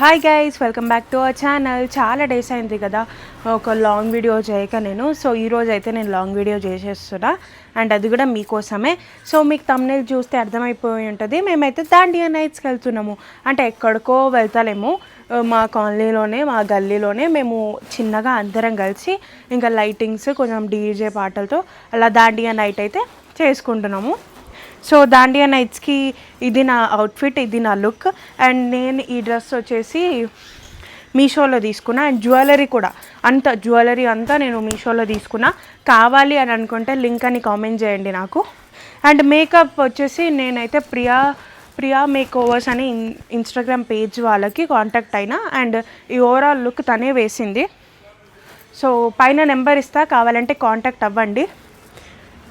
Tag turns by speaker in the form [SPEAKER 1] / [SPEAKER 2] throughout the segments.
[SPEAKER 1] Hi guys welcome back to our channel చాలా days అయింది కదా ఒక లాంగ్ వీడియో చేయక నేను. సో ఈ రోజు అయితే నేను లాంగ్ వీడియో చేసేస్తున్నా. అండ్ అది కూడా మీకోసమే. సో మీకు తమ్నేల్ చూస్తే అర్థమైపోయి ఉంటుంది. మేమైతే దాండియా నైట్స్కి వెళ్తున్నాము. అంటే ఎక్కడికో వెళ్తలేము. మా కాలనీలోనే మా గల్లీలోనే మేము చిన్నగా అందరం కలిసి ఇంకా లైటింగ్స్ కొంచెం డీజే పాటలతో అలా దాండియా నైట్ అయితే చేసుకుంటున్నాము. సో దాండియా నైట్స్కి ఇది నా అవుట్ఫిట్ ఇది నా లుక్ అండ్ నేను ఈ డ్రెస్ వచ్చేసి మీషోలో తీసుకున్నా. అండ్ జ్యువెలరీ కూడా. అంత జ్యువెలరీ అంతా నేను మీషోలో తీసుకున్నా. కావాలి అని అనుకుంటే లింక్ అని కామెంట్ చేయండి నాకు. అండ్ మేకప్ వచ్చేసి నేనైతే ప్రియా ప్రియా మేక్ ఓవర్స్ అని ఇన్ ఇన్స్టాగ్రామ్ పేజ్ వాళ్ళకి కాంటాక్ట్ అయినా. అండ్ ఈ ఓవరాల్ లుక్ తనే వేసింది. సో పైన నెంబర్ ఇస్తా. కావాలంటే కాంటాక్ట్ అవ్వండి.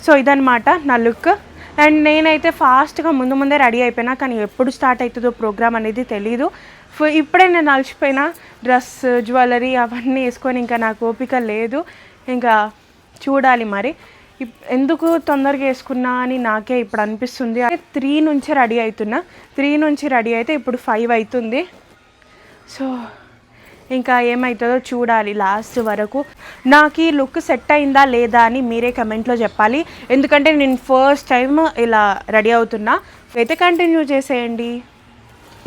[SPEAKER 1] సో ఇదనమాట నా లుక్ అండ్ నేనైతే ఫాస్ట్గా ముందు ముందే రెడీ అయిపోయినా కానీ ఎప్పుడు స్టార్ట్ అవుతుందో ప్రోగ్రామ్ అనేది తెలీదు. ఫు- ఇప్పుడే నేను అలసిపోయినా డ్రెస్ జ్యువెలరీ అవన్నీ వేసుకొని ఇంకా నాకు ఓపిక లేదు. ఇంకా చూడాలి మరి. ఇప్- ఎందుకు తొందరగా వేసుకున్నా అని నాకే ఇప్పుడు అనిపిస్తుంది. త్రీ నుంచి రెడీ అవుతున్నా. త్రీ నుంచి రెడీ అయితే ఇప్పుడు ఫైవ్ అవుతుంది. సో ఇంకా ఏమవుతుందో చూడాలి లాస్ట్ వరకు. నాకు ఈ లుక్ సెట్ అయిందా లేదా అని మీరే కమెంట్లో చెప్పాలి. ఎందుకంటే నేను ఫస్ట్ టైం ఇలా రెడీ అవుతున్నా. అయితే కంటిన్యూ చేసేయండి.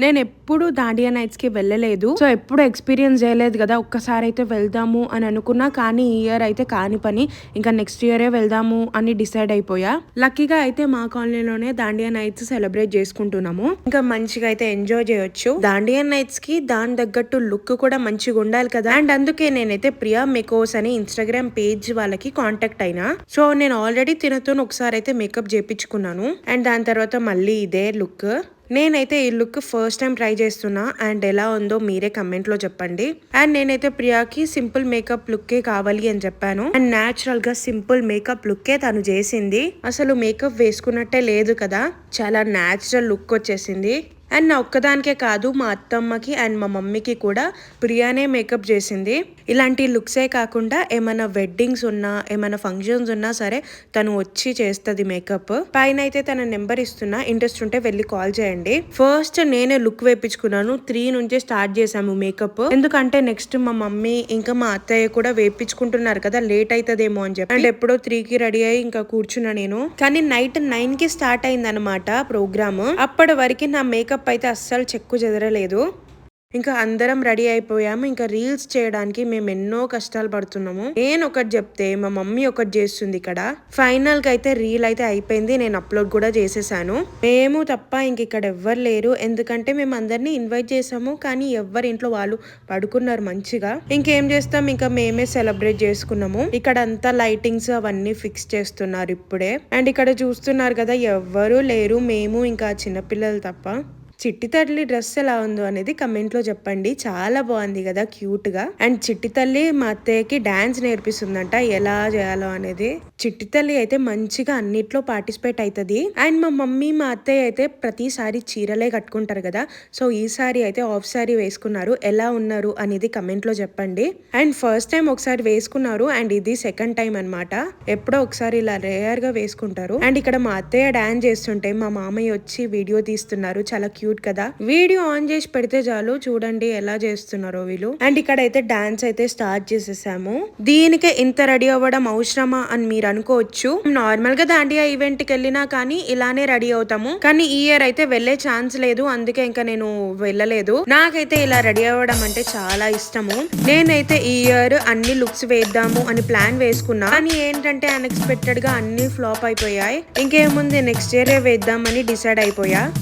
[SPEAKER 1] నేను ఎప్పుడు దాండియా నైట్స్కి వెళ్ళలేదు. సో ఎప్పుడు ఎక్స్పీరియన్స్ చేయలేదు కదా ఒక్కసారి అయితే వెళ్దాము అని అనుకున్నా కానీ ఈ ఇయర్ అయితే కాని పని. ఇంకా నెక్స్ట్ ఇయరే వెళ్దాము అని డిసైడ్ అయిపోయా. లక్కీగా అయితే మా కాలనీలోనే దాండియా నైట్స్ సెలబ్రేట్ చేసుకుంటున్నాము. ఇంకా మంచిగా అయితే ఎంజాయ్ చేయొచ్చు. దాండియా నైట్స్కి దాని తగ్గట్టు లుక్ కూడా మంచిగా ఉండాలి కదా. అండ్ అందుకే నేనైతే ప్రియా మెకోస్ అని ఇన్స్టాగ్రామ్ పేజ్ వాళ్ళకి కాంటాక్ట్ అయినా. సో నేను ఆల్రెడీ తినతో ఒకసారి అయితే మేకప్ చేపించుకున్నాను. అండ్ దాని తర్వాత మళ్ళీ ఇదే లుక్. నేనైతే ఈ లుక్ ఫస్ట్ టైం ట్రై చేస్తున్నా అండ్ ఎలా ఉందో మీరే కమెంట్లో చెప్పండి. అండ్ నేనైతే ప్రియాకి సింపుల్ మేకప్ లుక్కే కావాలి అని చెప్పాను. అండ్ న్యాచురల్గా సింపుల్ మేకప్ లుక్కే తను చేసింది. అసలు మేకప్ వేసుకున్నట్టే లేదు కదా. చాలా న్యాచురల్ లుక్ వచ్చేసింది. అండ్ నా ఒక్కదానికే కాదు మా అత్తమ్మకి అండ్ మా మమ్మీకి కూడా ప్రియానే మేకప్ చేసింది. ఇలాంటి లుక్సే కాకుండా ఏమైనా వెడ్డింగ్స్ ఉన్నా ఏమైనా ఫంక్షన్స్ ఉన్నా సరే తను వచ్చి చేస్తుంది మేకప్. పైన అయితే తన నెంబర్ ఇస్తున్నా ఇంట్రెస్ట్ ఉంటే వెళ్ళి కాల్ చేయండి. ఫస్ట్ నేనే లుక్ వేపించుకున్నాను త్రీ నుంచే స్టార్ట్ చేశాము మేకప్. ఎందుకంటే నెక్స్ట్ మా మమ్మీ ఇంకా మా అత్తయ్య కూడా వేపించుకుంటున్నారు కదా లేట్ అవుతుందేమో అని చెప్పి. అండ్ ఎప్పుడో త్రీ కి రెడీ అయ్యి ఇంకా కూర్చున్నా నేను. కానీ నైట్ నైన్కి స్టార్ట్ అయింది అనమాట ప్రోగ్రామ్. అప్పటి వరకు నా మేకప్ అయితే అస్సలు చెక్కు చెదరలేదు. ఇంకా అందరం రెడీ అయిపోయాము. ఇంకా రీల్స్ చేయడానికి మేము ఎన్నో కష్టాలు పడుతున్నాము. నేను ఒకటి చెప్తే మా మమ్మీ ఒకటి చేస్తుంది ఇక్కడ. ఫైనల్గా అయితే రీల్ అయితే అయిపోయింది. నేను అప్లోడ్ కూడా చేసేసాను. మేము తప్ప ఇంక ఇక్కడ ఎవ్వరు లేరు. ఎందుకంటే మేము అందరినీ ఇన్వైట్ చేసాము. కానీ ఎవ్వరి ఇంట్లో వాళ్ళు పడుకున్నారు మంచిగా. ఇంకేం చేస్తాం? ఇంకా మేమే సెలబ్రేట్ చేసుకున్నాము. ఇక్కడ అంతా లైటింగ్స్ అవన్నీ ఫిక్స్ చేస్తున్నారు ఇప్పుడే. అండ్ ఇక్కడ చూస్తున్నారు కదా ఎవ్వరూ లేరు. మేము ఇంకా చిన్నపిల్లలు తప్ప. చిట్టి తల్లి డ్రెస్ ఎలా ఉందో అనేది కమెంట్లో చెప్పండి. చాలా బాగుంది కదా క్యూట్గా అండ్ చిట్టి తల్లి మా అత్తయ్యకి డాన్స్ నేర్పిస్తుందంట ఎలా చేయాలో అనేది. చిట్టి తల్లి అయితే మంచిగా అన్నిట్లో పార్టిసిపేట్ అవుతుంది అండ్ మా మమ్మీ మా అత్తయ్య అయితే ప్రతిసారి చీరలే కట్టుకుంటారు కదా సో ఈసారి అయితే ఆఫ్ సారీ వేసుకున్నారు. ఎలా ఉన్నారు అనేది కమెంట్లో చెప్పండి. అండ్ ఫస్ట్ టైం ఒకసారి వేసుకున్నారు అండ్ ఇది సెకండ్ టైం అన్నమాట. ఎప్పుడో ఒకసారి ఇలా రేయర్గా వేసుకుంటారు. అండ్ ఇక్కడ మా అత్తయ్య డాన్స్ చేస్తుంటే మా మామయ్య వచ్చి వీడియో తీస్తున్నారు. చాలా క్యూట్ కదా. వీడియో ఆన్ చేసి పెడితే చాలు. చూడండి ఎలా చేస్తున్నారో వీళ్ళు. అండ్ ఇక్కడ అయితే డాన్స్ అయితే స్టార్ట్ చేసేసాము. దీనికి ఇంత రెడీ అవ్వడం అవసరమా అని మీరు అనుకోవచ్చు. నార్మల్గా దాండియా ఈవెంట్కి వెళ్ళినా కానీ ఇలానే రెడీ అవుతాము. కానీ ఈ ఇయర్ అయితే వెళ్ళే ఛాన్స్ లేదు. అందుకే ఇంకా నేను వెళ్ళలేదు. నాకైతే ఇలా రెడీ అవ్వడం అంటే చాలా ఇష్టము. నేనైతే ఈ ఇయర్ అన్ని లుక్స్ వేద్దాము అని ప్లాన్ వేసుకున్నా. కానీ ఏంటంటే అన్ఎక్స్పెక్టెడ్గా అన్ని ఫ్లాప్ అయిపోయాయి. ఇంకేముంది? నెక్స్ట్ ఇయర్ వేద్దామని డిసైడ్ అయిపోయా.